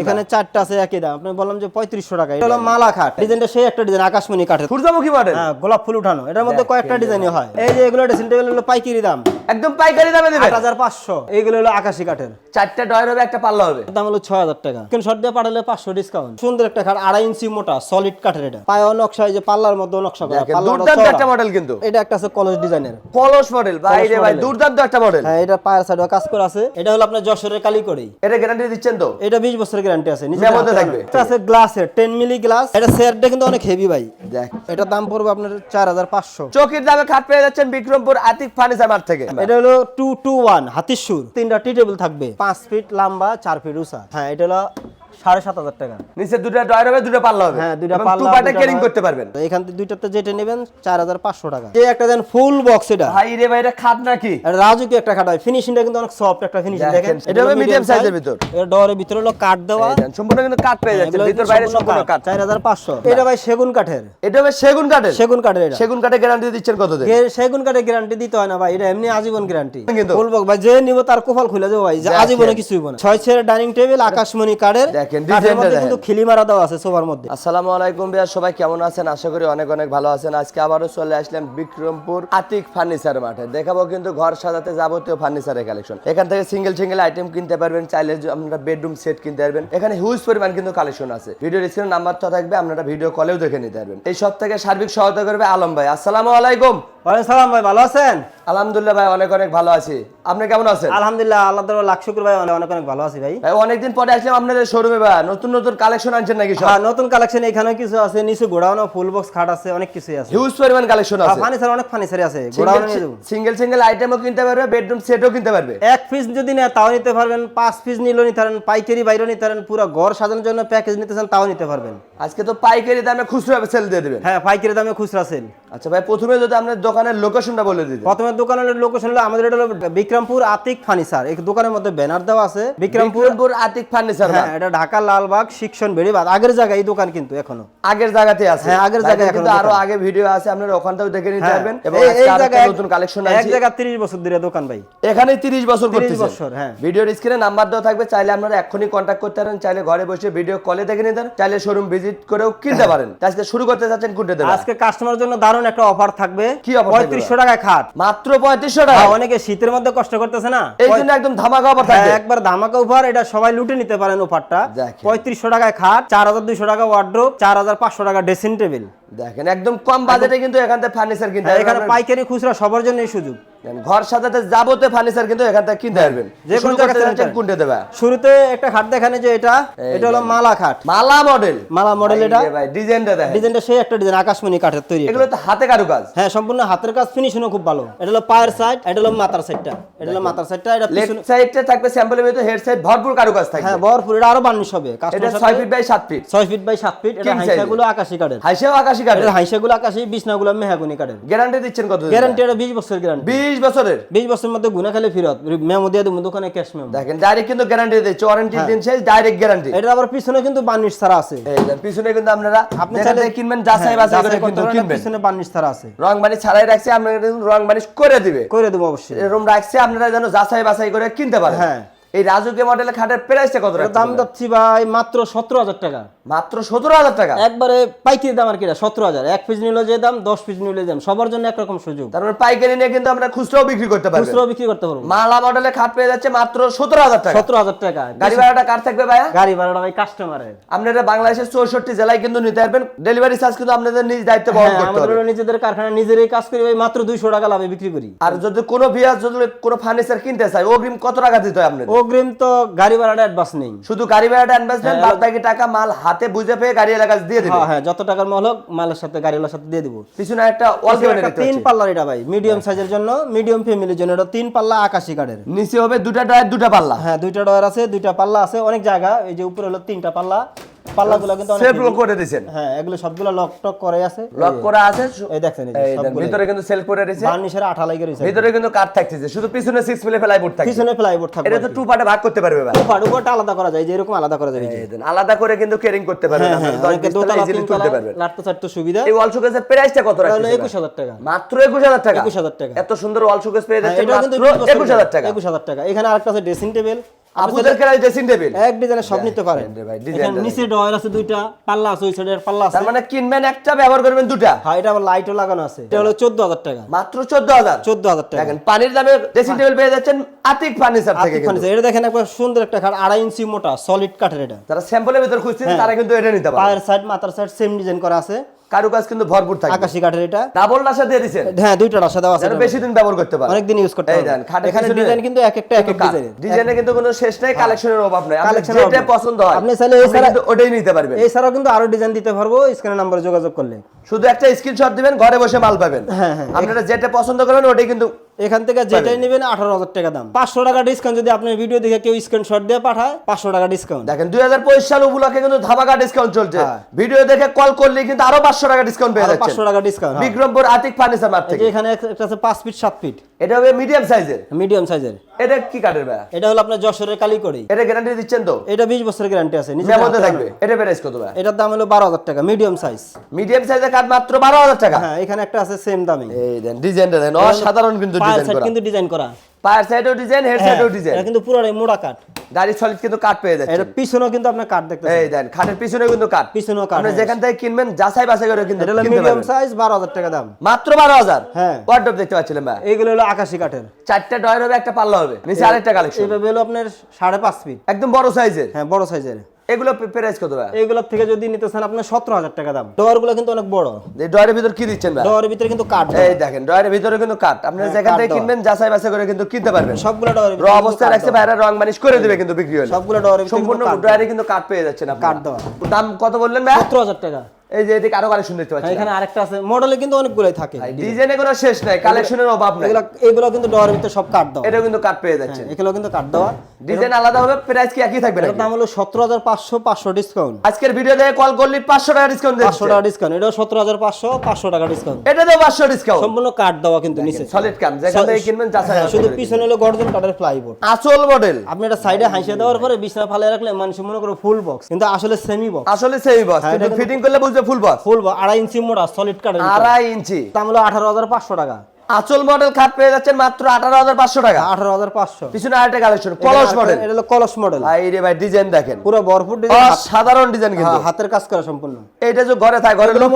এখানে চারটা আছে একই দাম। আপনি বললাম যে পঁয়ত্রিশশো টাকা। এটা হলো মালা খাট ডিজাইনটা সেই একটা ডিজাইন আকাশমণি কাঠের। সূর্যমুখী মডেল? হ্যাঁ গোলাপ ফুল উঠানো। এটার মধ্যে কয়েকটা ডিজাইনই হয়। এই যে এগুলো ড্রেসিং টেবিল হলো পাইকারি দাম। একদম পাইকারি দামে আট দেবেন হাজার পাঁচশো। এইগুলো হলো আকাশি কাঠের। চারটা ডয়ের হবে একটা পাল্লা হবে? দাম হলো ছয় হাজার টাকা। কিন্তু শর্ট দিয়ে পাঠালে পাঁচশো ডিসকাউন্ট সুন্দর একটা খাট আড়াই ইঞ্চি মোটা সলিড কাঠের এটা। পায়ে নকশা এই যে পাল্লার মধ্যে নকশা করা। দুর্দান্ত একটা মডেল কিন্তু। এটা একটা আছে কলেজ ডিজাইনের। কলস মডেল ভাই রে ভাই দুর্দান্ত একটা মডেল হ্যাঁ এটা পায়ের সাইডে কাজ করা আছে। এটা হলো আপনার যশোরের কালি করেই এটা গ্যারান্টি দিচ্ছেন তো? এটা 20 বছরের গ্যারান্টি আছে। নিজের মধ্যে থাকবে? এটা আছে গ্লাসের 10 মিলি গ্লাস এটা সেটটা কিন্তু অনেক হেভি ভাই। দেখ। এটা দাম পড়বে আপনার 4500 চকির দামে খাট পেয়ে যাচ্ছেন বিক্রমপুর আতিক ফার্নিচার মার্ট থেকে। এটা হলো 221 হাতিশুর তিনটা টি টেবিল থাকবে। 5 ফিট লম্বা 4 ফিট উঁচা। হ্যাঁ এটা হলো 7500 টাকা। নিচে দুটো ডয়ের হবে দুটো পাল্লা হবে। হ্যাঁ দুইটা পাল্লা টু পার্টে দুইটা কেরিং ডয়ার। করতে পারবেন। এখান থেকে দুইটাতে যেটা নেবেন 4500 টাকা। এই একটা দেন ফুল বক্স এটা। ভাই রে ভাই এটা খাট নাকি? এটা রাজুকি একটা খাটা ফিনিশিংটা কিন্তু অনেক সফট একটা ফিনিশিং দেখেন, দেখেন? এটা হবে medium size ভিতর। এটা ডোরের ভিতরে হলো কাঠ দেওয়া। সম্পূর্ণ কিন্তু কাঠ পেয়ে যাচ্ছে ভিতর বাইরে সম্পূর্ণ কাঠ। চার হাজার পাঁচশো। এটা ভাই সেগুন কাঠের। এটা হবে সেগুন কাঠের। সেগুন কাঠের এটা। সেগুন কাঠে গ্যারান্টি দিচ্ছেন কত দিন? সেগুন কাঠের গ্যারান্টি দিতে হয় না ভাই এটা এমনি আজীবন গ্যারান্টি কিন্তু। বলব ভাই যে নিব তার কোফাল খুলে যাব ভাই আজীবনে কিছু না। ছয় ছেড়ে ডাইনিং টেবিল আকাশমণি কাঠের। দেখেন, ডিজাইনটা দেখেন। কিন্তু খিলি মারা দেওয়া আছে সোফার মধ্যে। আসসালামু আলাইকুম ভাইয়া সবাই কেমন আছেন? আশা করি অনেক অনেক ভালো আছেন। আজকে আবারও চলে আসলাম বিক্রমপুর আতিক ফার্নিচার মাঠে। দেখাবো কিন্তু ঘর সাজাতে যাবতীয় ফার্নিচারের কালেকশন। এখান থেকে সিঙ্গেল সিঙ্গেল আইটেম কিনতে পারবেন চাইলে আপনারা বেডরুম সেট কিনতে পারবেন। এখানে হিউজ পরিমাণ কিন্তু কালেকশন আছে। ভিডিওর স্ক্রিনে নাম্বারটা থাকবে আপনারা ভিডিও কলেও দেখে নিতে পারবেন। এই সব থেকে সার্বিক সহায়তা করবে আলম ভাই। আসসালামু আলাইকুম। ওয়ালাইকুম সালাম ভাই ভালো আছেন? আলহামদুলিল্লাহ ভাই অনেক অনেক ভালো আছি। আপনি কেমন আছেন? আলহামদুলিল্লাহ আল্লাহ তাআলা লাখ শুকর ভাই অনেক অনেক ভালো আছি ভাই। ভাই অনেকদিন পরে আসলাম আপনাদের শোরুমে ভাই। নতুন নতুন কালেকশন আনছেন নাকি সব? হ্যাঁ নতুন কালেকশন এখানে কিছু আছে নিচে গোডাউনও ফুল বক্স খাট আছে অনেক আছে। হিউজ পরিমাণ কালেকশন আছে। ফার্নিচার অনেক ফার্নিচার আছে গোডাউনে সিঙ্গেল সিঙ্গেল আইটেমও কিনতে পারবে বেডরুম সেটও কিনতে পারবে। এক পিস যদি নেয় তাও নিতে পারবেন। পাঁচ পিস নিলেও নিতে পারেন পাইকারি বাইরেও নিতে পারেন পুরো ঘর সাজানোর জন্য প্যাকেজ নিতে চান তাও নিতে পারবেন। আজকে তো পাইকারি দামে খুচরো সেল দিয়ে দেবেন। হ্যাঁ পাইকারি দামে খুচরা সেল আচ্ছা ভাই প্রথমে যদি আপনার দোকানের লোকেশনটা বলে দিতেন প্রথমে দোকানের লোকেশন হলো আমাদের এটা হলো বিক্রমপুর আতিক ফার্নিচার। এই দোকানের মধ্যে ব্যানার দেওয়া আছে। বিক্রমপুর আতিক ফার্নিচার হ্যাঁ এটা ঢাকা লালবাগ শিক্ষণ বেড়িবাদ আগের জায়গায় এই দোকান কিন্তু এখনও। আগের জায়গাতে আছে। হ্যাঁ, আগের ভাই, জায়গায় কিন্তু আরও আগে ভিডিও আছে আপনারা ওখানটাও দেখে নিতে হ্যাঁ, পারবেন। এবং এই- জায়গায় নতুন কালেকশন আছে। এক জায়গা 30 বছর ধরে দোকান ভাই। এখানে 30 বছর 30 বছর, হ্যাঁ। ভিডিওর স্ক্রিনে নাম্বার দেওয়া থাকবে চাইলে আপনারা এখনই কন্ট্যাক্ট করতে পারেন চাইলে ঘরে বসে ভিডিও কলে দেখে নিতে পারেন চাইলে শোরুম ভিজিট করেও কিনতে পারেন। আজকে শুরু করতে চাচ্ছেন কোনটা দেবেন আজকে কাস্টমার জন্য দারুণ একটা অফার থাকবে। কি offer পঁয়ত্রিশশো টাকায় খাট। মাত্র 3500 টাকা। হ্যাঁ, অনেকে শীতের মধ্যে কষ্ট করতেছে না? এই জন্য একদম ধামাকা অফার থাকবে। হ্যাঁ, একবার ধামাকা অফার এটা সবাই লুটে নিতে পারেন অফারটা। পঁয়ত্রিশশো টাকায় খাট চার হাজার দুইশো টাকা ওয়ার্ড্রোপ চার হাজার পাঁচশো টাকা ড্রেসিং টেবিল দেখেন একদম কম বাজেটে কিন্তু এখান থেকে ফার্নিচার কিনতে হ্যাঁ, এখানে পাইকারি খুচরা সবার জন্য সুযোগ। ঘর সাজাতে যাবতীয় ফার্নিচার কিন্তু এখান থেকে কিনতে পারবেন। যে কোনো জায়গা করতে থেকে যাচ্ছেন নিতে কোনটা দেবে। শুরুতে একটা খাট দেখানে যে এটা এটা হলো মালা খাট। মালা মডেল মালা মডেল এটা। ভাই ডিজাইনটা দেখেন। ডিজাইনটা সেই একটা ডিজাইন আকাশমণি কাঠের তৈরি এগুলো তো হাতে কারুকাজ। হ্যাঁ সম্পূর্ণ হাতের কাজ ফিনিশিংও খুব ভালো। এটা হলো পায়ের সাইড এটা হলো মাথার সাইডটা এটা হলো মাথার সাইডটা এটা লেফট পিছনে সাইডে থাকবে স্যাম্পলের ভিতরে হেড সাইড ভরপুর কারুকাজ থাকবে। হ্যাঁ ভরপুর এটা আরও বার্নিশ হবে। এটা 6 ফিট বাই 7 ফিট ছয় ফিট বাই সাত ফিট এটা হাইসাগুলো আকাশি কাঠের। হাইসেও আকাশি কাঠের। হাইসাগুলো আকাশি বিছনাগুলো মেহাগুনি কাঠের। গ্যারান্টি দিচ্ছেন কত গ্যারান্টি এটা বিশ বছর গ্যারান্টি 20 বছরের? বিশ বছরের মধ্যে গুনা খালি ফিরত। মেমো দিয়ে দেবো দোকানে ক্যাশ মেমো। দেখেন ডাইরেক্ট কিন্তু গ্যারান্টি দিচ্ছে ওয়ারেন্টি হ্যাঁ। দিন শেষ ডাইরেক্ট গ্যারান্টি এটা আবার পিছনে কিন্তু বার্নিশ ছাড়া আছে। পিছনে কিন্তু আপনারা আপনি চাইলে কিনবেন যাচাই হ্যাঁ, বাছাই করে কিন্তু কিনবেন। পিছনে বার্নিশ ছাড়া আছে। রং বানিশ ছাড়াই রাখছে আপনারা রং বানিশ করে দিবে। করে দেবো অবশ্যই। এরকম রাখছে আপনারা যেন যাচাই বাছাই করে কিনতে পারেন। হ্যাঁ। এই রাজুকে মডেলের খাটের প্রাইসটা কত দাম যাচ্ছি ভাই মাত্র সতেরো হাজার টাকা। মাত্র সতেরো হাজার টাকা? একবারে পাইকারি দাম আর কি সতেরো হাজার। এক পিস নিলে যে দাম দশ পিস নিলে দাম। সবার জন্য একরকম সুযোগ। তার মানে পাইকারি নিয়ে কিন্তু আমরা খুচরাও বিক্রি করতে পারব। খুচরো বিক্রি করতে পারব। মালা মডেলের খাট পেয়ে যাচ্ছে মাত্র সতেরো হাজার টাকা। সতেরো হাজার টাকা। গাড়ি ভাড়াটা কার থাকবে ভাইয়া? গাড়ি ভাড়াটা ভাই কাস্টমারের আপনারা বাংলাদেশের চৌষট্টি জেলায় কিন্তু নিতে পারবেন। ডেলিভারি চার্জ কিন্তু আপনাদের নিজ দায়িত্ব বহন হ্যাঁ, করতে হবে। হলো নিজেদের কারখানা নিজেরাই কাজ করি ভাই মাত্র দুইশো টাকা লাভে বিক্রি করি। আর যদি কোনো ভিয়ার যদি কোনো ফার্নিচার কিনতে চাই অগ্রিম কত টাকা দিতে হয় আপনাদের? অগ্রিম তো গাড়ি ভাড়াটা অ্যাডভান্স নেই। শুধু গাড়ি ভাড়াটা ইনভেস্টমেন্ট বাদ বাকি টাকা মাল হাতে বুঝে পেয়ে গাড়ি এলাকা দিয়ে দিবে। হ্যাঁ হ্যাঁ যত টাকার মাল হোক মালের সাথে গাড়িওয়ালার সাথে দিয়ে দিব। পিছনে একটা অল তিন। পাল্লার এটা ভাই মিডিয়াম সাইজের জন্য মিডিয়াম ফ্যামিলির জন্য এটা তিন পাল্লা আকাশি কাঠের। নিচে হবে দুটা টায়ার দুটা পাল্লা। হ্যাঁ দুইটা ডয়ার আছে দুইটা পাল্লা আছে অনেক জায়গা এই যে উপরে হলো তিনটা পাল্লা। পাল্লাগুলো কিন্তু সেলফ লক করে দিয়েছেন। হ্যাঁ এগুলো সবগুলো লক টক করে আছে। লক করা আছে এই দেখছেন এই ভিতরে কিন্তু সেলফ করে দিয়েছে। বার্নিশের আঠা লাগিয়ে রয়েছে। ভিতরে কিন্তু কাঠ থাকতেছে শুধু পিছনে সিক্স মিলে ফেলাই বোর্ড থাকে পিছনে প্লাইবোর্ড থাকবে এটা তো টু পার্টে ভাগ করতে পারবে ভাই। উপর উপরটা আলাদা করা যায় যে এরকম আলাদা করা যায়। এই দেন, আলাদা করে কিন্তু কেরিং করতে পারবেন হ্যাঁ হ্যাঁ আপনারা দশ অনেকে দোতলা easily তুলতে পারবেন লাটতে চাটতে সুবিধা। এই ওয়াল শোকেসের প্রাইসটা কত রাখছেন একুশ হাজার টাকা। মাত্র একুশ হাজার টাকা। 21,000 টাকা। এত সুন্দর ওয়াল শোকেস পেয়ে হ্যাঁ, এটাও কিন্তু মাত্র একুশ হাজার টাকা। একুশ হাজার টাকা। এখানে আরেকটা আছে ড্রেসিং টেবিল আপুদের কেনা ড্রেসিং টেবিল এক ডিজাইনের সব নিতে পারেন। রে ভাই, ডিজাইন এখানে নিচে ডয়ার আছে দুইটা পাল্লা আছে ওই সাইডের পাল্লা আছে। তার মানে কিনবেন একটা ব্যবহার করবেন দুটা? হ্যাঁ এটা আবার লাইটও লাগানো আছে। এটা হলো টাকা। মাত্র চোদ্দ হাজার চোদ্দ হাজার টাকা। দেখেন পানির দামে ড্রেসিং টেবিল পেয়ে যাচ্ছেন আতিক ফার্নিচার থেকে আতিক ফার্নিচার। এটা দেখেন একবার সুন্দর একটা খাট ইঞ্চি মোটা সলিড কাঠের এটা। যারা স্যাম্পলের ভিতর খুঁজছেন। তারা কিন্তু এটা নিতে পারে পায়ের সাইড মাথার সাইড সেম ডিজাইন করা আছে। কারুকাজ কিন্তু ভরপুর থাকে আকাশি কাঠের এটা। ডাবল নাশা দিয়ে দিয়েছেন। হ্যাঁ দুইটা রাশা দেওয়া আছে বেশি দিন ব্যবহার করতে পারে। অনেক দিন ইউজ করতে পারে পারবেন দেন, এখানে ডিজাইন কিন্তু এক একটা এক এক ডিজাইনের ডিজাইনে কিন্তু কোনো শেষ নাই কালেকশনের অভাব নাই। আপনি যেটা। পছন্দ হয় আপনি চাইলে এই সারা ওটাই নিতে পারবেন। এই এছাড়াও কিন্তু আরও ডিজাইন দিতে পারব স্ক্রিনে নাম্বারে যোগাযোগ করলে। শুধু একটা স্ক্রিনশট দিবেন ঘরে বসে মাল পাবেন। হ্যাঁ, হ্যাঁ। আপনারা যেটা পছন্দ করেন ওটাই কিন্তু এখান থেকে যেটাই নেবেন আঠারো হাজার টাকা দাম। পাঁচশো টাকা ডিসকাউন্ট যদি আপনার ভিডিও দেখে কেউ স্ক্রিনশট দিয়ে পাঠায় পাঁচশো টাকা ডিসকাউন্ট দেখেন দুই হাজার পঁচিশ সাল উপলক্ষে কিন্তু ধামাকা ডিসকাউন্ট চলছে। হ্যাঁ। ভিডিও দেখে কল করলে কিন্তু আরও পাঁচশো টাকা ডিসকাউন্ট পেয়ে যাচ্ছেন। পাঁচশো টাকা discount Bikrampur Atik furniture market থেকে। এখানে একটা আছে পাঁচ ফিট সাত ফিট এটা হবে মিডিয়াম সাইজের মিডিয়াম সাইজের এটা কি কাঠের ভাই? এটা হলো আপনার যশোরের কালিকড়ি। এটা গ্যারান্টি দিচ্ছেন তো? এটা বিশ বছরের গ্যারান্টি আছে নিচে মধ্যে থাকবে। এটা প্রাইস কত ভাই? এটার দাম হলো বারো হাজার টাকা মিডিয়াম সাইজ মিডিয়াম সাইজের কাঠ মাত্র বারো হাজার টাকা? হ্যাঁ এখানে একটা আছে সেম দামে। এই দেন ডিজাইনটা দেন। অসাধারণ কিন্তু ডিজাইন করা। কিন্তু ডিজাইন করা। পায়ের সাইডও ডিজাইন হেড সাইডও ডিজাইন এটা কিন্তু পুরোটাই মোড়া গাড়ি সলিড কিন্তু কাঠ পেয়ে যাচ্ছে এটা পিছনেও কিন্তু আপনি দেখতে এই দেন খাটের পিছনেও কিন্তু পিছনেও আপনি হ্যাঁ। যেখান থেকে কিনবেন যাচাই বাছাই করে কিন্তু এটা মিডিয়াম সাইজ বারো হাজার টাকা দাম। মাত্র বারো হাজার? হ্যাঁ। ওয়ার্ডরোব দেখতে পাচ্ছিলেন ভাই। এইগুলো হলো আকাশি কাঠের। চারটা ডয়ার হবে একটা পাল্লা হবে। নিচে আরেকটা কালেকশন এইভাবে হলো আপনার সাড়ে পাঁচ ফিট একদম বড় সাইজের হ্যাঁ বড় সাইজের এগুলো প্রাইস কত ভাই? এইগুলোর থেকে যদি নিতে চান আপনার সতেরো হাজার টাকা দাম। ডয়ারগুলো কিন্তু অনেক বড়। এই ডয়ারের ভিতর কি দিচ্ছেন ভাই? ডয়ারের ভিতরে কিন্তু কাঠ। এই দেখেন ডয়ারের ভিতরে কিন্তু কাঠ। আপনারা হ্যাঁ, যেখান থেকে কিনবেন যাচাই বাছাই করে কিন্তু কিনতে পারবেন। সবগুলো ডয়ারের র অবস্থায় রাখছে বাইরে রং মানিশ করে দিবে কিন্তু বিক্রি হলে। সবগুলো ডয়ারের সম্পূর্ণ ডয়ারে কিন্তু কাঠ পেয়ে যাচ্ছেন কাঠ আপনারা দেওয়া। দাম কত বললেন ভাই? সতেরো হাজার টাকা। এই যে এদিকে আরও কালেকশন দেখতে পাচ্ছি এখানে আরেকটা আছে মডেলে কিন্তু অনেকগুলোই থাকে। ডিজাইনে কোনো শেষ নাই কালেকশনের অভাব নাই। এগুলো এগুলো কিন্তু ভিতরে সব কাঠ দেওয়া। এটাও কিন্তু কাঠ পেয়ে যাচ্ছে এগুলো কিন্তু কাঠ দেওয়া। ডিজাইন আলাদা হবে প্রাইস কি একই থাকবে দাম হলো সতেরো হাজার পাঁচশো পাঁচশো ডিসকাউন্ট আজকের ভিডিও দেখে কল করলে পাঁচশো টাকা ডিসকাউন্ট পাঁচশো টাকা ডিসকাউন্ট এটাও সতেরো হাজার পাঁচশো পাঁচশো টাকা ডিসকাউন্ট এটা তো পাঁচশো ডিসকাউন্ট সম্পূর্ণ কাঠ দেওয়া কিন্তু নিচে। সলিড যেখান থেকে কিনবেন যাচাই হ্যাঁ, শুধু পিছনে হলো গর্জন আসল মডেল আপনি এটা সাইডে হাইসে দেওয়ার পরে বিছনা ফালে রাখলে মানুষ মনে করে ফুল বক্স কিন্তু আসলে সেমি বক্স আসলে সেই বক্স হ্যাঁ, কিন্তু এটা ফিটিং করলে বুঝবে ফুল বক্স ফুল আড়াই ইঞ্চি মোটা সলিড কাঠ আড়াই ইঞ্চি। দাম হলো আঠারো হাজার পাঁচশো টাকা। আচল মডেল খাট পেয়ে যাচ্ছেন মাত্র আঠারো হাজার পাঁচশো টাকা। আঠারো হাজার পাঁচশো। পিছনে আরেকটা কালেকশন কলস মডেল এটা হলো কলস মডেল আই রে ভাই ডিজাইন দেখেন। পুরো ভরপুর ডিজাইন সাধারণ ডিজাইন কিন্তু। হাতের কাজ করা সম্পূর্ণ। এটা যে ঘরে থাকে ঘরের লোক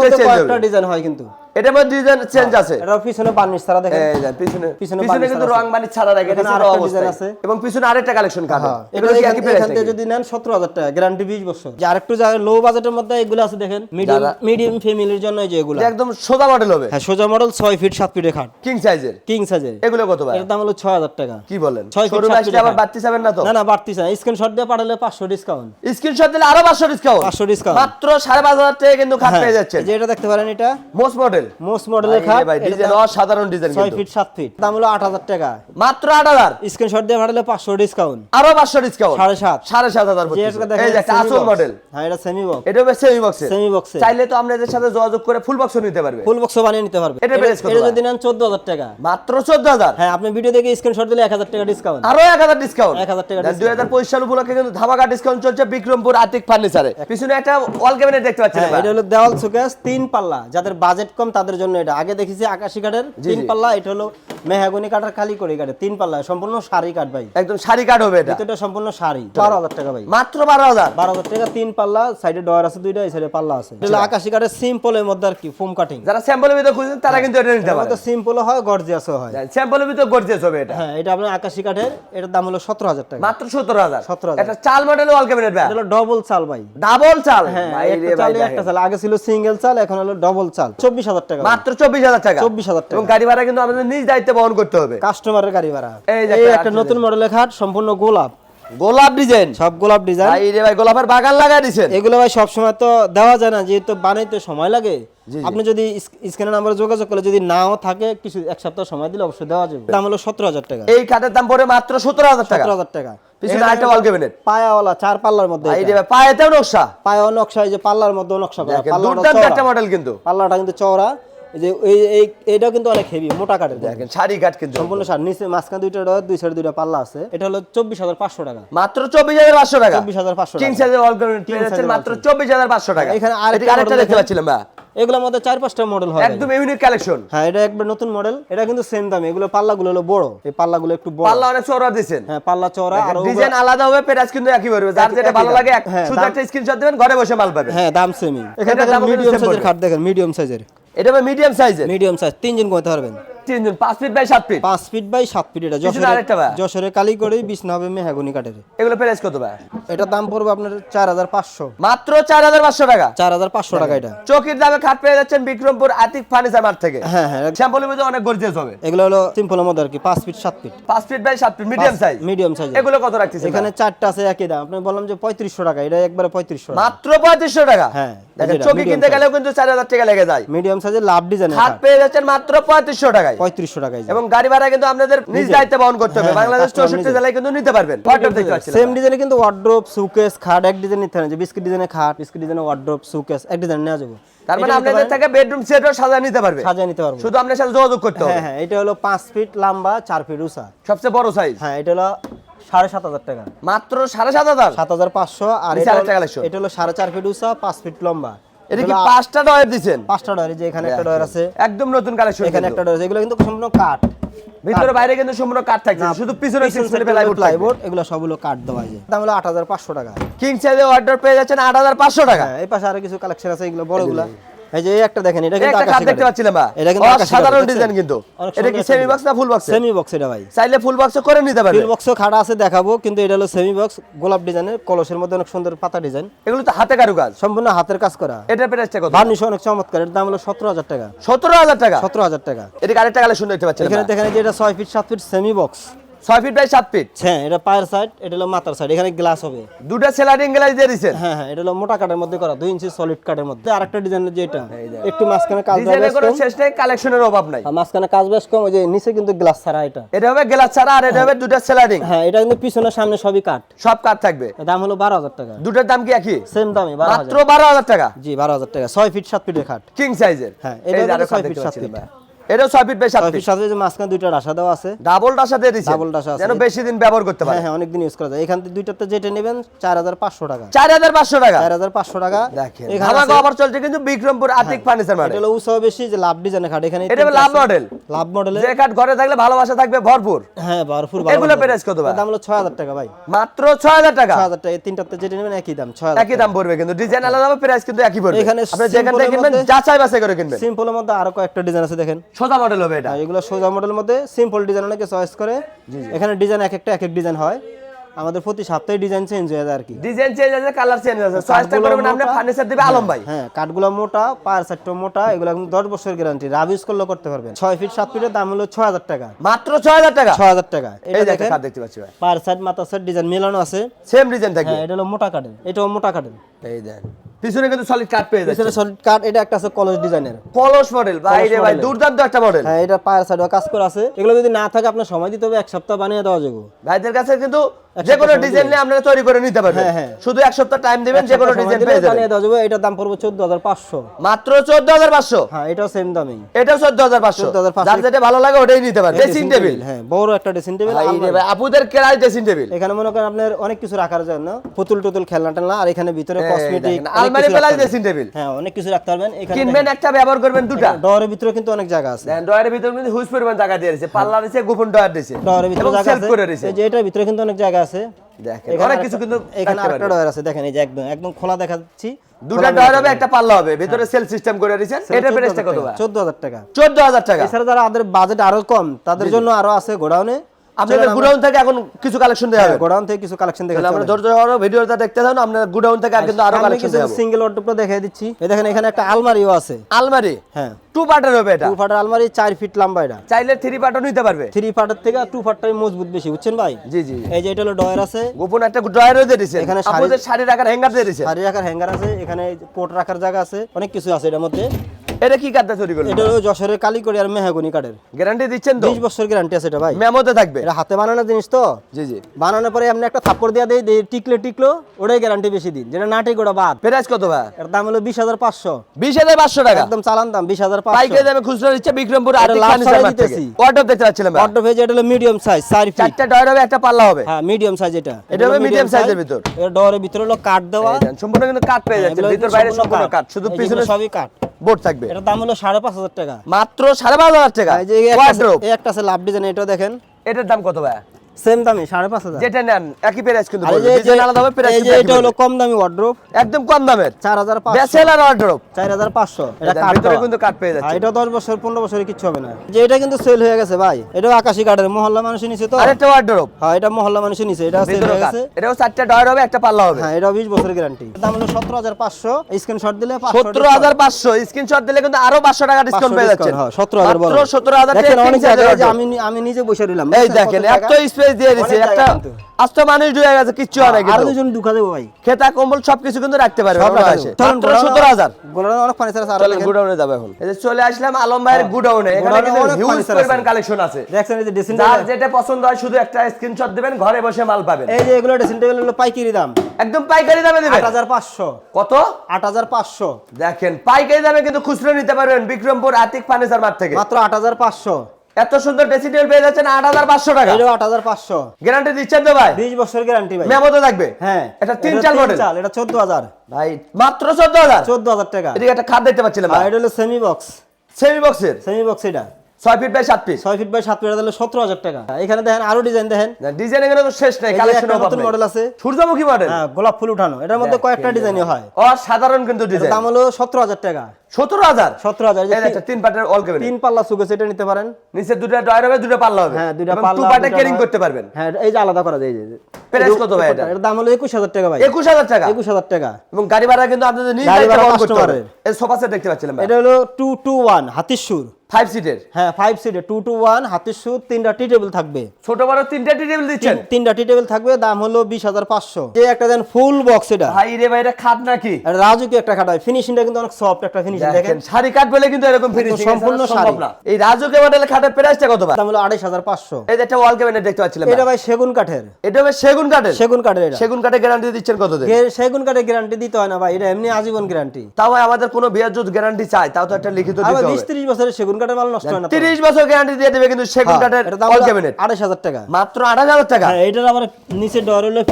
ডিজাইন হয় কিন্তু। এটার মধ্যে ডিজাইন চেঞ্জ আছে। এটা পিছনে বার্নিশ ছাড়া দেখেন। এই দেন, পিছনে পিছনে পিছনে কিন্তু রং ছাড়া রাখে এটা অবস্থায়। ডিজাইন আছে। এবং পিছনে আরেকটা কালেকশন কাটে। হ্যাঁ, এগুলো কি একই প্রাইস থেকে যদি নেন সতেরো হাজার টাকা গ্যারান্টি বিশ বছর। যে আরেকটু লো বাজেটের মধ্যে এগুলো আছে দেখেন। মিডিয়াম মিডিয়াম ফ্যামিলির জন্য এই যে এগুলো। একদম সোজা মডেল হবে। হ্যাঁ সোজা মডেল ছয় ফিট সাত ফিটের খাট। কিং সাইজের কিং সাইজের এগুলো কত ভাই? এর দাম হলো ছয় হাজার টাকা। কি বলেন? ছয় ফুট শোরুমে সাত আবার বাড়তি যাবেন না তো? না না বাড়তিছে না। স্ক্রিনশট দিয়ে পাঠালে পাঁচশো ডিসকাউন্ট স্ক্রিনশট দিলে আরও পাঁচশো ডিসকাউন্ট 500 discount। মাত্র সাড়ে পাঁচ হাজার টাকা কিন্তু খাট পেয়ে যাচ্ছেন। যে এটা দেখতে পারেন এটা। মোস্ট মডেল মোস্ট মডেলের খাট ভাই ডিজাইন অসাধারণ ডিজাইন ছয় কিন্তু। ফিট সাত ফিট দাম হলো আট হাজার টাকা। মাত্র আট হাজার? স্ক্রিনশট দিয়ে পাঠালে পাঁচশো ডিসকাউন্ট আরও পাঁচশো ডিসকাউন্ট সাড়ে সাত। সাড়ে সাত হাজার যে পড়তেছে। এটা দেখেন এই যে আসল মডেল হ্যাঁ এটা সেমি বক্স এটা হবে সেমি বক্সে সেমি বক্সে চাইলে তো আমরা এদের সাথে যোগাযোগ করে ফুল বক্সও নিতে পারবে। ফুল বক্সও বানিয়ে নিতে পারবে। এটা price কত এটা যদি নেন চোদ্দ হাজার টাকা। মাত্র চোদ্দ হাজার? হ্যাঁ আপনি ভিডিও দেখে স্ক্রিনশট দিলে এক হাজার টাকা ডিসকাউন্ট আরও এক হাজার ডিসকাউন্ট 1000 টাকা দুই হাজার পঁচিশ সাল উপলক্ষে কিন্তু ধামাকা ডিসকাউন্ট চলছে বিক্রমপুর আতিক ফার্নিচারে। পিছনে একটা ওয়াল ক্যাবিনেট দেখতে পাচ্ছেন হ্যাঁ এটা হলো দেওয়াল সুকেস তিন পাল্লা। যাদের বাজেট কম তাদের জন্য এটা। আগে দেখেছি আকাশি কাঠের তিন পাল্লা এটা হলো মেহাগনি কাঠের খালি করে কাঠের তিন পাল্লা সম্পূর্ণ শাড়ি কাঠ ভাই। একদম শাড়ি কাট হবে এটা। ভিতরটা সম্পূর্ণ শাড়ি। বারো হাজার টাকা ভাই। মাত্র বারো হাজার? বারো হাজার টাকা তিন পাল্লা সাইডে ডয়ার আছে দুইটা এই সাইডে পাল্লা আছে। এটা হলো আকাশি কাঠের সিম্পল এর মধ্যে আর কি ফোম কাটিং যারা স্যাম্পলের ভিতরে খুঁজছেন তারা কিন্তু এটা নিতে পারে। সিম্পল হয় গর্জিয়াসও হয়। স্যাম্পলের ভিতরে গর্জিয়াস হবে এটা। হ্যাঁ এটা আপনার আকাশি কাঠের এটার দাম হলো সতেরো হাজার টাকা। মাত্র সত্তর হাজার। 17,000 একটা চাল মডেল ওয়াল ক্যাবিনেট ভাই। এটা হলো ডবল চাল ভাই। ডাবল চাল? হ্যাঁ একটা চালে একটা চাল আগে ছিল সিঙ্গেল চাল এখন হলো ডবল চাল। চব্বিশ হাজার টাকা মাত্র চব্বিশ হাজার টাকা। 24,000 টাকা। এবং গাড়ি ভাড়া কিন্তু আমাদের নিজ দায়িত্ব বহন করতে হবে। কাস্টমারের গাড়ি ভাড়া। এই একটা একটা নতুন মডেলের খাট সম্পূর্ণ গোলাপ। গোলাপ ডিজাইন। সব গোলাপ ডিজাইন। ভাই রে ভাই গোলাপের বাগান লাগাই দিছেন। এগুলো ভাই সবসময় তো দেওয়া যায় না যেহেতু বানাইতে সময় লাগে। আপনি যদি স্ক্যানের নাম্বারে যোগাযোগ করলে যদি নাও থাকে কিছু এক সপ্তাহ সময় দিলে অবশ্যই দেওয়া যাবে। দাম হলো সতেরো হাজার টাকা। এই খাটের দাম পড়ে মাত্র সতেরো হাজার টাকা। সতেরো হাজার টাকা। পিছনে আরেকটা ওয়াল ক্যাবিনেট পায়াওয়ালা চার পাল্লার মধ্যে। রে ভাই পায়েতেও নকশা। পায়া নকশা এই যে পাল্লার মধ্যে নকশা করা। পাল্লাটা একটা মডেল কিন্তু। পাল্লাটা কিন্তু চওড়া। এই যে এই এই এটাও কিন্তু অনেক হেভি মোটা কাঠের দেখেন শাড়ি কাট কিন্তু। সম্পূর্ণ নিচে মাঝখানে দুইটা ডয়ার দুই সাইডে দুইটা পাল্লা আছে। এটা হলো চব্বিশ হাজার পাঁচশো টাকা। মাত্র চব্বিশ হাজার পাঁচশো টাকা? চব্বিশ হাজার পাঁচশো কিং সাইজের King মাত্র চব্বিশ হাজার পাঁচশো টাকা। এখানে দেখতে পাচ্ছিলাম ভাই এগুলোর মধ্যে চার পাঁচটা মডেল হয়। একদম ইউনিক কালেকশন হ্যাঁ এটা একবার নতুন মডেল এটা কিন্তু সেম দামে। এগুলো পাল্লাগুলো হলো বড়। এই পাল্লাগুলো একটু বড়। পাল্লা অনেক চওড়া দিয়েছেন হ্যাঁ পাল্লা চওড়া আর ডিজাইন আলাদা হবে প্রাইস কিন্তু একই পড়বে। যার যেটা ভালো লাগে হ্যাঁ, শুধু একটা স্ক্রিনশট দিবেন ঘরে বসে মাল পাবেন। হ্যাঁ দাম সেমই এখানে মিডিয়াম সাইজের খাট দেখেন মিডিয়াম সাইজের এটা মিডিয়াম সাইজের মিডিয়াম সাইজ তিনজন করতে পারবেন। তিনজন পাঁচ ফিট বাই সাত ফিট পাঁচ ফিট বাই সাত ফিট এটা যশোরে আরেকটা বা? যশোরে কালি করে মেহাগুনি এগুলো প্রাইস কত ভাই? এটার দাম পড়বে আপনার চার হাজার পাঁচশো। মাত্র চার হাজার পাঁচশো টাকা? চার হাজার পাঁচশো টাকা এটা। চকির দামে খাট পেয়ে যাচ্ছেন বিক্রমপুর আতিক ফার্নিচার মার্ট থেকে। হ্যাঁ হ্যাঁ। মধ্যে অনেক গর্জিয়াস হবে। এগুলো হলো সিম্পলের মধ্যে আর কি feet feet feet by feet medium size medium size এগুলো কত রাখতেছেন এখানে চারটা আছে একই দাম। আপনি বললাম যে পঁয়ত্রিশশো টাকা এটা একবারে পঁয়ত্রিশশো টাকা। মাত্র পঁয়ত্রিশশো টাকা? হ্যাঁ, চকি কিনতে। গেলেও কিন্তু চার হাজার টাকা লেগে যায়। মিডিয়াম সাইজের লাভ ডিজাইনের খাট। পেয়ে যাচ্ছেন মাত্র পঁয়ত্রিশশো টাকায়। পঁয়ত্রিশশো টাকা এবং গাড়ি ভাড়া কিন্তু আপনাদের নিজ দায়িত্বে বহন করতে হবে। হ্যাঁ, বাংলাদেশ চৌষট্টি জেলায় কিন্তু নিতে পারবেন। সেম ডিজাইনে কিন্তু ওয়ার্ড্রোপ সুকেস খাট এক ডিজাইন নিতে হবে বিস্কিট ডিজাইনের খাট বিস্কিট ডিজাইনের ওয়ার্ড্রোপ সুকেস এক ডিজাইন নেওয়া যাবে। তার মানে আপনাদের থেকে বেডরুম সেটও সাজা নিতে পারবে। সাজিয়ে নিতে পারব। শুধু আপনার সাথে যোগাযোগ করতে হবে। হ্যাঁ হ্যাঁ এটা হলো পাঁচ ফিট লম্বা চার ফিট উঁচা। সবচেয়ে বড় সাইজ হ্যাঁ এটা হলো সাড়ে সাত হাজার টাকা। মাত্র সাড়ে সাত হাজার? সাত হাজার পাঁচশো আর এটা হলো সাড়ে চার ফিট উঁচা পাঁচ ফিট লম্বা। এটা কি পাঁচটা ডয়ার দিছেন? পাঁচটা ডয়ার যে এখানে একটা ডয়ার আছে। একদম নতুন কালেকশন এখানে একটা ডয়ার এগুলো কিন্তু সম্পূর্ণ কাঠ। ভিতরে বাইরে কিন্তু সম্পূর্ণ কাঠ থাকছে শুধু পিছনে সিক্স প্লাইউড প্লাইউড এগুলো সবগুলো কাঠ দেওয়া আছে। দাম হলো আট হাজার পাঁচশো টাকা। কিং সাইজে অর্ডার পেয়ে যাচ্ছেন আট হাজার পাঁচশো টাকা। হ্যাঁ এই পাশে আরও কিছু কালেকশন আছে এগুলো বড়গুলা। এই যে একটা দেখেন এটা কিন্তু খাট দেখতে পাচ্ছিলাম বা এটা কিন্তু আকাশি সাধারণ ডিজাইন কিন্তু। এটা কি সেমি বক্স না ফুল বক্স সেমি বক্স এটা ভাই। চাইলে ফুল বক্স করে নিতে পারবে। ফিল বক্সও খাড়া আছে দেখাবো কিন্তু এটা হলো সেমি বক্স গোলাপ ডিজাইনের কলসের মধ্যে অনেক সুন্দর পাতা ডিজাইন এগুলো তো হাতে কারুকাজ। সম্পূর্ণ হাতের কাজ করা। এটার প্রাইসটা কত? বার্নিশ অনেক চমৎকার এর দাম হলো সতেরো হাজার টাকা। সতেরো হাজার টাকা? সতেরো হাজার টাকা। এটা আরেকটা কালেকশন দেখতে পাচ্ছেন এখানে দেখেন যে এটা ছয় ফিট সাত ফিট সেমি বক্স ছয় ফিট বাই সাত ফিট হ্যাঁ এটা পায়ের সাইড এটা হলো মাথার সাইড এখানে গ্লাস হবে। দুটা স্যালাডিং গ্লাস দিয়ে দিচ্ছেন হ্যাঁ হ্যাঁ এটা হলো মোটা কাঠের মধ্যে করা দুই ইঞ্চি সলিড কাঠের মধ্যে। আরেকটা ডিজাইন যেটা একটু মাঝখানে কাজ ডিজাইনের কোনো শেষ নেই কালেকশনের অভাব নাই। মাঝখানে কাজ বেশ কম ওই যে নিচে কিন্তু গ্লাস ছাড়া এটা। এটা হবে গ্লাস ছাড়া আর এটা হবে দুটা স্যালাডিং হ্যাঁ এটা কিন্তু পিছনে সামনে সবই কাঠ। সব কাঠ থাকবে? দাম হলো বারো হাজার টাকা। দুটার দাম কি একই? সেম দামই বারো মাত্র হাজার বারো হাজার টাকা? জি বারো হাজার টাকা। ছয় ফিট সাত ফিটের খাট। কিং সাইজের হ্যাঁ, এটা ছয় ফিট, সাত feet. Feet by feet feet. মাঝখানে দুইটা রাশা দেওয়া আছে। ডাবল ডাসা দিয়ে দিচ্ছে Double ডাসা আছে। যেন বেশি দিন ব্যবহার করতে পারে। হ্যাঁ হ্যাঁ অনেকদিন ইউজ করা যায়। এখান থেকে দুইটাতে যেটা নেবেন চার হাজার পাঁচশো টাকা। চার হাজার পাঁচশো টাকা। চার হাজার পাঁচশো টাকা। দেখেন অফার চলছে কিন্তু বিক্রমপুর আতিক ফার্নিচার এটা মার্কেট বেশি যে লাভ ডিজাইনের খাট। এখানে এটা লাভ মডেল লাভ মডেলের যে কাঠ ঘরে থাকলে ভালোবাসা থাকবে ভরপুর। হ্যাঁ বারফুর এগুলো প্রাইস কত ভাই? দাম হলো ছয় হাজার টাকা ভাই। মাত্র ছয় হাজার টাকা। ছয় হাজার টাকা। এই তিনটাতে যেটা নেবেন একই দাম ছয় হাজার একই দাম পড়বে কিন্তু। ডিজাইন আলাদা হবে প্রাইস কিন্তু একই পড়বে। এখানে আপনি যেখান থেকে কিনবেন যাচাই বাছাই করে কিনবেন। সিম্পলের মধ্যে আরও কয়েকটা ডিজাইন আছে দেখেন। সোজা মডেল হবে এটা। এগুলো সোজা মডেলের মধ্যে সিম্পল ডিজাইন অনেকে চয়েস করে। এখানে ডিজাইন এক একটা এক এক ডিজাইন হয়। আমাদের প্রতি সপ্তাহে ডিজাইন চেঞ্জ হয়ে যায় আর কি। ডিজাইন চেঞ্জ আছে কালার চেঞ্জ আছে চয়েসটা করবেন আপনি। ফার্নিচার দিবে আলম ভাই। হ্যাঁ কাঠগুলো মোটা পায়ের সাইডটা মোটা এগুলো কিন্তু দশ বছর গ্যারান্টি রাব ইউজ করলেও করতে পারবেন। ছয় ফিট সাত ফিটের দাম হলো ছয় হাজার টাকা। মাত্র ছয় হাজার টাকা? ছয় হাজার টাকা। এই দেখেন কাঠ দেখতে পাচ্ছি ভাই। পায়ের সাইড মাথার সাইড ডিজাইন মেলানো আছে। সেম ডিজাইন থাকবে। হ্যাঁ এটা হলো মোটা কাঠের এটাও মোটা কাঠের এই দেন পিছনে কিন্তু সলিড কাঠ পেয়ে যাচ্ছে। সলিড কাঠ এটা একটা আছে কলেজ ডিজাইনের কলস মডেল ভাই রে ভাই দুর্দান্ত একটা মডেল হ্যাঁ এটা পায়ের সাইডও কাজ করা আছে। এগুলো যদি না থাকে আপনার সময় দিতে হবে এক সপ্তাহ বানিয়ে দেওয়া যাবে। ভাইদের কাছে কিন্তু যে কোনো ডিজাইন নিয়ে আপনারা তৈরি করে নিতে পারবেন। হ্যাঁ, হ্যাঁ। শুধু এক সপ্তাহ টাইম দিবেন যে কোনো ডিজাইন পেয়ে যাবেন। বানিয়ে দেওয়া যাবে এটার দাম পড়বে চোদ্দ হাজার পাঁচশো। মাত্র চোদ্দ হাজার পাঁচশো? হ্যাঁ এটাও সেম দামই। এটাও চোদ্দ হাজার পাঁচশো? 14,500 যার যেটা ভালো লাগে ওটাই নিতে পারেন ড্রেসিং টেবিল হ্যাঁ বড় একটা ড্রেসিং টেবিল আপুদের কেরাই ড্রেসিং টেবিল এখানে মনে করেন আপনার অনেক কিছু রাখার জন্য পুতুল টুতুল খেলনা টেলনা আর এখানে ভিতরে কসমেটিক আলমারি প্লাস ড্রেসিং টেবিল। হ্যাঁ অনেক কিছু রাখতে পারবেন। এখানে কিনবেন একটা ব্যবহার করবেন দুটা। ডরের ভিতরে কিন্তু অনেক জায়গা আছে। ডয়ারের ভিতরে কিন্তু হুজ পরিমাণ জায়গা দিয়ে পাল্লা দিয়েছে গোপন ডয়ার দিয়েছে। ডরের ভিতরে জায়গা আছে। করে দিয়েছে। যে এটার ভিতরে কিন্তু অনেক জায়গা আছে। দেখেন অনেক কিছু কিন্তু এখানে আরেকটা ডয়ার আছে। দেখেন এই যে একদম একদম খোলা দেখাচ্ছি। দুটা ডয়ার হবে একটা পাল্লা হবে। ভিতরে সেল সিস্টেম করে দিয়েছেন। এটা প্রাইসটা কত ভাই? চোদ্দ হাজার টাকা। চোদ্দ হাজার টাকা। এছাড়া যারা আমাদের বাজেট আরও কম তাদের জন্য আরও আছে গোডাউনে। আপনাদের গুডাউন থেকে এখন কিছু কালেকশন দেওয়া হবে। গোডাউন থেকে কিছু কালেকশন দেখে তাহলে আমরা ধৈর্য ধরো ভিডিওটা দেখতে থাকুন আপনার গুডাউন থেকে কিন্তু আরও কালেকশন দেওয়া হবে সিঙ্গেল ওয়ার্ডরোবটা দেখাই দিচ্ছি। এই দেখেন এখানে একটা আলমারিও আছে। আলমারি? হ্যাঁ। টু পার্টের হবে এটা? টু ফাটার আলমারি চার ফিট লম্বা এটা। চাইলে থ্রি পার্টও নিতে পারবে। থ্রি ফাটার থেকে টু ফাটটাই মজবুত বেশি বুঝছেন ভাই? জি জি। এই যে এটা হলো ডয়ার আছে। গোপন একটা ড্রয়ারও দিয়ে দিয়েছে এখানে আপনাদের শাড়ি রাখার হ্যাঙ্গার দিয়ে দিয়েছে শাড়ি রাখার হ্যাঙ্গার আছে এখানে কোট রাখার জায়গা আছে অনেক কিছু আছে এটার মধ্যে। এটা কি কাঠটা তৈরি করলেন এটা যশোরের কালীকড়ি আর মেহাগনি কাঠের। গ্যারান্টি দিচ্ছেন তো? বিশ বছর গ্যারান্টি আছে এটা ভাই। মেমোতে থাকবে? এটা হাতে বানানো জিনিস তো। জি জি। বানানোর পরে আপনি একটা থাপ্পড় দিয়ে দিয়ে টিকলে টিকলো ওটাই গ্যারান্টি বেশি দিন। যেটা না টিক ওটা বাদ। প্রাইস কত ভাই? এর দাম হলো বিশ হাজার পাঁচশো। বিশ হাজার পাঁচশো টাকা? একদম চালান দাম বিশ হাজার পাঁচশো। পাইকারি দামে খুচরা দিচ্ছে বিক্রমপুর আর্থিক লাভ থেকে। দিতেছি। ওয়ার্ডরোব দেখতে পাচ্ছিলাম ভাই। অটো ভেজ এটা হলো মিডিয়াম সাইজ চার ফিট চারটা ডয়ার হবে একটা পাল্লা হবে। হ্যাঁ মিডিয়াম সাইজ এটা। এটা হবে size এর ভিতর। এটা ডোরের ভিতরে হলো কাঠ দেওয়া। সম্পূর্ণ কিন্তু কাঠ পেয়ে যাচ্ছে। ভিতর বাইরে সম্পূর্ণ কাঠ। শুধু পিছনে সবই কাঠ। বোর্ড থাকবে। এটার দাম হলো সাড়ে পাঁচ হাজার টাকা। মাত্র সাড়ে পাঁচ হাজার টাকা। এই যে এই একটা আছে- একটা আছে লাভ ডিজাইন এটা দেখেন। এটার দাম কত ভাই সেম পাঁচ হাজার। যেটা নেন একই প্রাইস কিন্তু বলবে। ডিজাইন আলাদা হবে প্রাইস এটা হলো কম দামি ওয়ার্ড্রোপ একদম কম দামের। হাজার পাঁচশো। এটা এটার ভিতরে কিন্তু কাঠ পেয়ে যাচ্ছে। হ্যাঁ, এটা দশ বছর পনেরো বছরে কিচ্ছু হবে না। যে এটা কিন্তু সেল হয়ে গেছে ভাই। আকাশি কাঠের মহল্লা মানুষের নিচে তো। আরেকটা অর্ডার হ্যাঁ এটা মহল্লা মানুষের নিচে। এটা সেল হয়ে গেছে। এটাও চারটা ডয়ার হবে একটা পাল্লা হবে। হ্যাঁ এটা বছরের গ্যারান্টি দাম হলো সতেরো হাজার পাঁচশো। স্ক্রিনশট দিলে সতেরো হাজার পাঁচশো। স্ক্রিনশট দিলে কিন্তু আরও পাঁচশো টাকা ডিসকাউন্ট পেয়ে যাচ্ছে সতেরো হাজার মাত্র সতেরো হাজার দেখেন অনেক জায়গায় যে আমি আমি নিজে বসে দিলাম এই দেখেন এত স্পেস দিয়ে দিছে। একটা আস্ত মানুষ গেছে কিচ্ছু হয় না আর দুজন ঢুকা দেবো ভাই। খেতা কম্বল সবকিছু কিন্তু রাখতে পারবে সব মাত্র গোডাউনে- অনেক ফার্নিচার আছে চলেন। গুডাউনে যাবে এখন। এই যে চলে আসলাম আলম ভাইয়ের গুডাউনে। এখানে কিন্তু হিউজ পরিমাণ কালেকশন আছে। দেখছেন এই যে ড্রেসিং টেবিল যেটা পছন্দ হয় শুধু একটা স্ক্রিনশট দিবেন ঘরে বসে মাল পাবেন। এই যে এগুলো ড্রেসিং টেবিল হলো পাইকারি দাম। একদম পাইকারি দামে দিবেন? আট হাজার পাঁচশো। কত? আট হাজার পাঁচশো। দেখেন পাইকারি দামে কিন্তু খুচরো নিতে পারবেন বিক্রমপুর আতিক ফার্নিচার মার্ট থেকে। মাত্র আট হাজার পাঁচশো। এত সুন্দর ড্রেসিং টেবিল পেয়ে যাচ্ছেন আট হাজার পাঁচশো টাকা। এটা আট হাজার পাঁচশো। গ্যারান্টি দিচ্ছেন তো ভাই? বিশ বছর গ্যারান্টি ভাই। মেমোতে থাকবে? হ্যাঁ। এটা তিন চার চাল মডেল চাল এটা চোদ্দ হাজার। ভাই মাত্র চোদ্দ হাজার? চোদ্দ হাজার টাকা। এটা একটা খাদ দেখতে পাচ্ছিলাম ভাই। এটা হলো সেমি বক্স সেমি বক্সের সেমি বক্স এটা। ছয় ফিট বাই সাত পিস ছয় ফিট বাই সাত ফিট তাহলে সতেরো হাজার টাকা। এখানে দেখেন আরও ডিজাইন দেখেন। ডিজাইন এখানে তো শেষ নাই কালেকশন নতুন মডেল আছে। সূর্যমুখী মডেল হ্যাঁ গোলাপ ফুল উঠানো। এটার মধ্যে কয়েকটা ডিজাইনই হয়। অসাধারণ কিন্তু ডিজাইন দাম হলো সতেরো হাজার টাকা। সতেরো হাজার? সতেরো হাজার এই তিন পাটের অল কেবিন তিন পাল্লা এটা নিতে পারেন। নিচে দুটো ডয়ার হবে দুটো পাল্লা হবে। হ্যাঁ দুইটা পাল্লা টু পার্টে ক্যারিং করতে পারবেন। হ্যাঁ এই যে আলাদা করা যায় এই যে প্রাইস কত ভাই এটা? দাম হলো একুশ হাজার টাকা ভাই। একুশ হাজার টাকা? একুশ হাজার টাকা। এবং গাড়ি ভাড়া কিন্তু আপনাদের নিজ দায়িত্বে বহন করতে হবে এই সোফা সেট দেখতে পাচ্ছিলাম এটা হলো টু টু ওয়ান হাতির সুর ফাইভ সিটের হ্যাঁ ফাইভ সিটে টু টু ওয়ান হাতির তিনটা টি টেবিল থাকবে। ছোট বড় তিনটা টেবিল দিচ্ছেন? তিনটা টি টেবিল থাকবে দাম হলো বিশ হাজার পাঁচশো। যে একটা দেন ফুল বক্স এটা। ভাই রে ভাই এটা খাট নাকি? রাজুকি একটা খাটায় ফিনিশিংটা কিন্তু অনেক সফট একটা ফিনিশিং দেখেন শাড়ি কাট বলে কিন্তু এরকম ফিনিশিং সম্পূর্ণ শাড়ি। এই রাজুকে মডেলের খাটের প্রাইসটা কত ভাই? দাম হলো আড়াইশ হাজার পাঁচশো। এই একটা ওয়াল ক্যাবিনেট দেখতে পাচ্ছিলাম এটা ভাই। সেগুন কাঠের। এটা হবে সেগুন কাঠের? সেগুন কাঠের এটা। সেগুন কাঠের গ্যারান্টি দিচ্ছেন কত দিন সেগুন কাঠের গ্যারান্টি দিতে হয় না ভাই। এটা এমনি আজীবন গ্যারান্টি তাও ভাই আমাদের কোনো বিয়ার যদি গ্যারান্টি চাই তাও তো একটা লিখিত দিতে বিশ হবে তিরিশ বছরের সেগুন কাঠের মাল নষ্ট হয় না তো। তিরিশ বছর গ্যারান্টি দিয়ে দেবে কিন্তু সেগুন হ্যাঁ, কাঠের হলো ক্যাবিনেট আড়াইশ হাজার টাকা। মাত্র আঠাশ হাজার টাকা? হ্যাঁ এটার আবার নিচে ডর হলো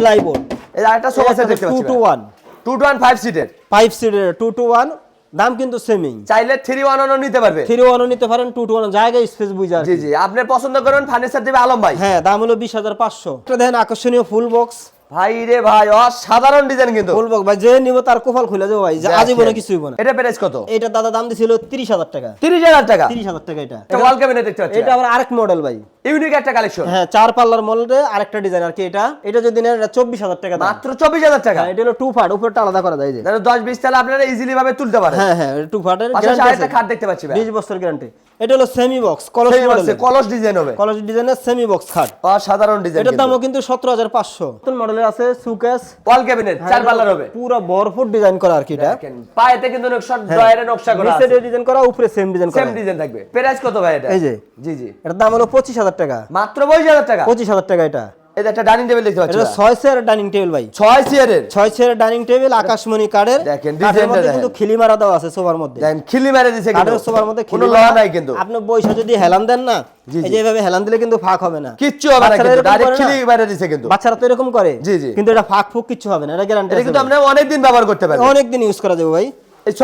যে আরেকটা সোফা সেট দেখতে টু পাচ্ছি two one two two one five সিটের ফাইভ সিটের টু টু ওয়ান দাম কিন্তু সেমিং চাইলে থ্রি ওয়ান ওয়ানও নিতে পারবে। থ্রি ওয়ানও নিতে পারেন টু টু ওয়ান জায়গায় স্পেস বুঝে জি জি আপনি পছন্দ করুন ফার্নিচার দেবে আলম ভাই হ্যাঁ দাম হলো বিশ হাজার পাঁচশো। এটা দেখেন আকর্ষণীয় ফুল বক্স ভাই রে ভাই অসাধারণ ডিজাইন কিন্তু। বক্স ভাই যে নিব তার কোপাল খুলে যাব ভাই আজীবনে কিছুই না এটা প্রাইস কত? এটা দাদা দাম দিছিল তিরিশ হাজার টাকা। তিরিশ হাজার টাকা? তিরিশ হাজার টাকা এটা। একটা ওয়াল ক্যাবিনেট দেখতে পাচ্ছি। এটা আবার আরেক মডেল ভাই। ইউনিক একটা কালেকশন হ্যাঁ চার পাল্লার মডেলে আরেকটা ডিজাইন আর কি এটা। এটা যদি নেন এটা চব্বিশ হাজার টাকা মাত্র চব্বিশ হাজার টাকা? হ্যাঁ, এটা হলো টু ফাট উপরটা আলাদা করা যায় যে। তাহলে দশ বিশ তাহলে আপনারা ইজিলি ভাবে তুলতে পারেন। হ্যাঁ হ্যাঁ টু ফাটের আরেকটা খাট দেখতে পাচ্ছি ভাই। বছর গ্যারান্টি এটা হলো সেমি বক্স কলস মডেল কলস ডিজাইন হবে। কলস ডিজাইনের সেমি বক্স খাট। সাধারণ ডিজাইন এটার দামও কিন্তু। সতেরো হাজার পাঁচশো। নতুন মডেলের আছে সুকেস ওয়াল ক্যাবিনেট চার পাল্লার হবে। পুরো ভরপুর ডিজাইন করা আর কি এটা। পায়েতে কিন্তু নকশা ড্রয়ারে নকশা করা আছে। নিচে ডিজাইন করা উপরে সেম ডিজাইন করা। সেম ডিজাইন থাকবে। প্রাইস কত ভাই এটা? এই যে জি জি। এটার দাম হলো পঁচিশ হাজার টাকা। মাত্র পঁচিশ হাজার টাকা? পঁচিশ হাজার টাকা এটা। যে একটা ডাইনিং টেবিল দেখতে পাচ্ছি এটা ভাই। ছয় চেয়ার ডাইনিং টেবিল ভাই ছয় চেয়ারের ছয় চেয়ার ডাইনিং টেবিল আকাশমণি কাঠের দেখেন, ডিজাইনটা দেখেন। কিন্তু খিলি মারা দেওয়া আছে সোফার মধ্যে দেখেন খিলি মেরে দিছে কিন্তু কাঠের সোফার মধ্যে খিলি মারা- নাই কিন্তু আপনি বইসা যদি হেলান দেন না এই। যে এইভাবে হেলান দিলে কিন্তু ফাঁক হবে না কিচ্ছু হবে না বাচ্চারা কিন্তু ডাইরেক্ট খিলি? মেরে দিছে কিন্তু বাচ্চারা তো এরকম করে জি, জি। কিন্তু এটা ফাঁক ফুক কিছু হবে না এটা গ্যারান্টি এটা কিন্তু আপনি অনেক দিন ব্যবহার করতে পারবেন অনেক দিন ইউজ করা যাবে ভাই এটা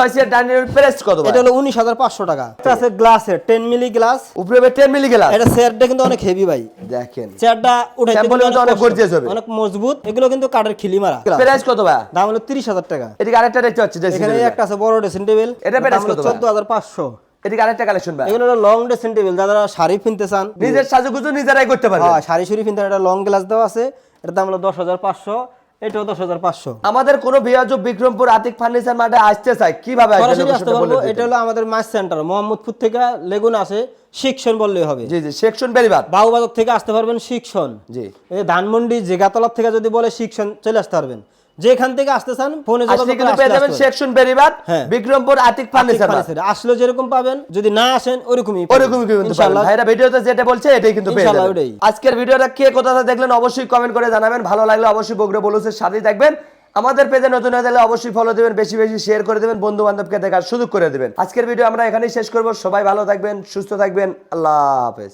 হাজার টাকা। এটা আছে গ্লাসের টেন মিলি গ্লাস উপরে 10 মিলি গ্লাস এটা চেয়ারটা কিন্তু অনেক হেভি ভাই। দেখেন। চেয়ারটা উঠাইতে Sample কিন্তু কিন্তু অনেক কষ্ট। gorgeous হবে। অনেক মজবুত। এগুলো কিন্তু কাঠের খিলি মারা প্রাইস কত ভাই? দাম হলো তিরিশ হাজার টাকা। এদিকে আরেকটা দেখতে পাচ্ছি এখানে একটা আছে বড় ড্রেসিং টেবিল এটা price কত চোদ্দ হাজার পাঁচশো। আরেকটা কালেকশন ভাই। এগুলো লং ড্রেসিং টেবিল যারা শাড়ি কিনতে চান নিজের সাজুগুজু নিজেরাই করতে হ্যাঁ শাড়ি শুড়ি কিনতে একটা লং গ্লাস দেওয়া আছে। এটার দাম হলো দশ হাজার পাঁচশো। এটাও দশ হাজার পাঁচশো। আমাদের কোন বিয়াজ বিক্রমপুর আতিক ফার্নিচার মাঠে আসতে চাই কীভাবে সরাসরি আসতে পারব। এটা হলো আমাদের মাছ সেন্টার মোহাম্মদপুর থেকে লেগুন আসে সেকশন বললেই হবে। জি জি সেকশন বেরিবাদ বাবুবাজার থেকে আসতে পারবেন সেকশন জি। ধানমন্ডি জেগাতলা থেকে যদি বলে শিক্ষণ চলে আসতে পারবেন। যেখান থেকে আসতে চান ফোনে আসলে কিন্তু পেয়ে যাবেন সেকশন বেরিবাদ। বিক্রমপুর আতিক ফার্নিচার আসলে যেরকম পাবেন যদি না আসেন ওরকমই ওরকমই কিন্তু ইনশাআল্লাহ। ভাইরা ভিডিওতে যেটা বলছে এটাই কিন্তু পেয়ে যাবেন। আজকের ভিডিওটা কে দেখলেন অবশ্যই কমেন্ট করে জানাবেন। ভালো লাগলে অবশ্যই বগুড়া বলুসের সাথেই থাকবেন। আমাদের পেজে নতুন হয়ে গেলে অবশ্যই ফলো দিবেন বেশি বেশি শেয়ার করে দেবেন বন্ধু বান্ধবকে দেখার সুযোগ করে দেবেন। আজকের ভিডিও আমরা এখানেই শেষ করব। সবাই ভালো থাকবেন সুস্থ থাকবেন। আল্লাহ হাফেজ।